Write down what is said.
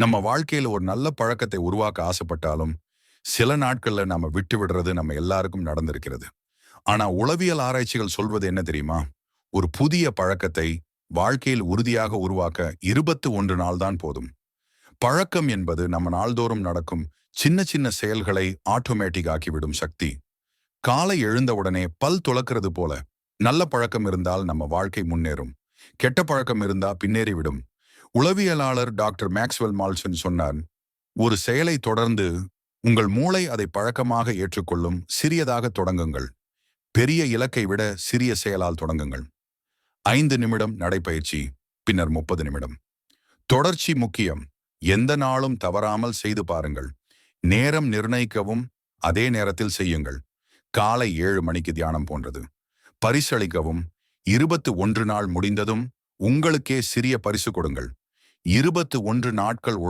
நம்ம வாழ்க்கையில ஒரு நல்ல பழக்கத்தை உருவாக்க ஆசைப்பட்டாலும் சில நாட்கள்ல நாம விட்டு விடுறது நம்ம எல்லாருக்கும் நடந்திருக்கிறது. ஆனா உளவியல் ஆராய்ச்சிகள் சொல்வது என்ன தெரியுமா? ஒரு புதிய பழக்கத்தை வாழ்க்கையில் உறுதியாக உருவாக்க இருபத்து ஒன்று நாள் தான் போதும். பழக்கம் என்பது நம்ம நாள்தோறும் நடக்கும் சின்ன சின்ன செயல்களை ஆட்டோமேட்டிக் ஆக்கிவிடும் சக்தி. காலை எழுந்தவுடனே பல் துளக்கிறது போல நல்ல பழக்கம் இருந்தால் நம்ம வாழ்க்கை முன்னேறும். கெட்ட பழக்கம் இருந்தா பின்னேறிவிடும். உளவியலாளர் டாக்டர் மேக்ஸ்வெல் மால்சன் சொன்னார் ஒரு செயலை தொடர்ந்து உங்கள் மூளை அதை பழக்கமாக ஏற்றுக்கொள்ளும் சிறியதாக தொடங்குங்கள். பெரிய இலக்கை விட சிறிய செயலால் தொடங்குங்கள். ஐந்து நிமிடம் நடைப்பயிற்சி பின்னர் முப்பது நிமிடம். தொடர்ச்சி முக்கியம். எந்த நாளும் தவறாமல் செய்து பாருங்கள். நேரம் நிர்ணயிக்கவும் அதே நேரத்தில் செய்யுங்கள். காலை ஏழு மணிக்கு தியானம் போன்றது. பரிசளிக்கவும் இருபத்து ஒன்று நாள் முடிந்ததும் உங்களுக்கே சிறிய பரிசு கொடுங்கள். இருபத்து ஒன்று நாட்கள் உழை